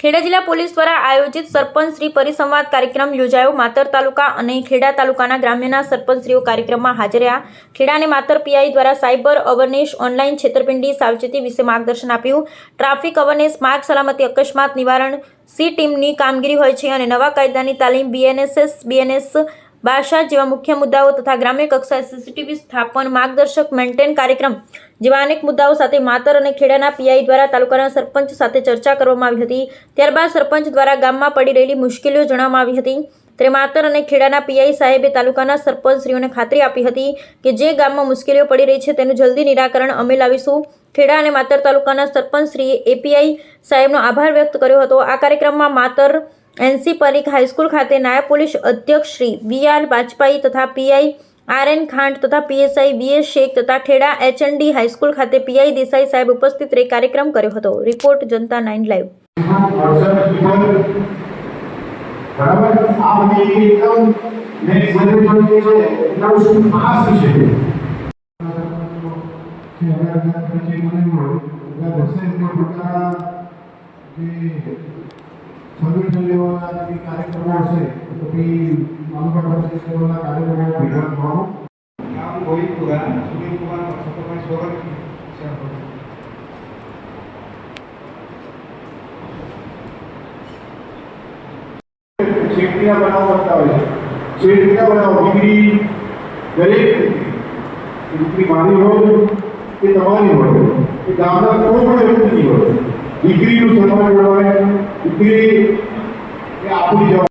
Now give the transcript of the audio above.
ખેડા જિલ્લા પોલીસ દ્વારા આયોજિત સરપંચ શ્રી પરિસંવાદ કાર્યક્રમ યોજાયો. માતર તાલુકા અને ખેડા તાલુકાના ગ્રામ્યના સરપંચશ્રીઓ કાર્યક્રમમાં હાજર રહ્યા. ખેડા માતર પીઆઈ દ્વારા સાયબર અવેરનેસ ઓનલાઈન છેતરપિંડી સાવચેતી વિશે માર્ગદર્શન આપ્યું. ટ્રાફિક અવેરનેસ, માર્ગ સલામતી અકસ્માત નિવારણ, સી ટીમની કામગીરી હોય છે અને નવા કાયદાની તાલીમ, બીએનએસએસ, બીએનએસ ભાષા જેવા મુખ્ય મુદ્દાઓ તથા ગ્રામ્ય કક્ષાએ સીસીટીવી સ્થાપન, માર્ગદર્શક મેન્ટેન કાર્યક્રમ જેવા અનેક મુદ્દાઓ સાથે માતર અને ખેડાના પીઆઈ દ્વારા તાલુકાના સરપંચ સાથે ચર્ચા કરવામાં આવી હતી. ત્યારબાદ સરપંચ દ્વારા ગામમાં પડી રહેલી મુશ્કેલીઓ જણાવવામાં આવી હતી. ત્યારે માતર અને ખેડાના પીઆઈ સાહેબે તાલુકાના સરપંચશ્રીઓને ખાતરી આપી હતી કે જે ગામમાં મુશ્કેલીઓ પડી રહી છે તેનું જલ્દી નિરાકરણ અમે લાવીશું. ખેડા અને માતર તાલુકાના સરપંચશ્રીએ એપીઆઈ સાહેબનો આભાર વ્યક્ત કર્યો હતો. આ કાર્યક્રમમાં માતર એનસી પરીખ હાઈસ્કૂલ ખાતે નાયબ પોલીસ અધ્યક્ષ શ્રી બી આર વાજપાઈ તથા પીઆઈ આર એન ખાંડ તથા પીએસઆઈ બી એસ શેખ તથા ખેડા એચએનડી હાઈસ્કૂલ ખાતે પીઆઈ દેસાઈ સાહેબ ઉપસ્થિત રહી કાર્યક્રમ કર્યો હતો. Report Janata nine live. Solution લેવાના જે કાર્યક્રમો હશે તો પછી પ્રોસેસ લેવાના કાર્યક્રમો ભેગા થવાનું નામ ગોવિંદપુરા સુનિલ કુમાર સોરઠ શેઠિયા બનાવવા પડતા હોય છે. શેઠિયા બનાવો. ડિગ્રી દરેક ડિગ્રી મારી હોય કે તમારી હોય. કે ગામના કોઈ પણ વ્યક્તિની હોય. ડિગ્રીનું સન્માન મેળવાય દીકરી આપણી જવાબદારી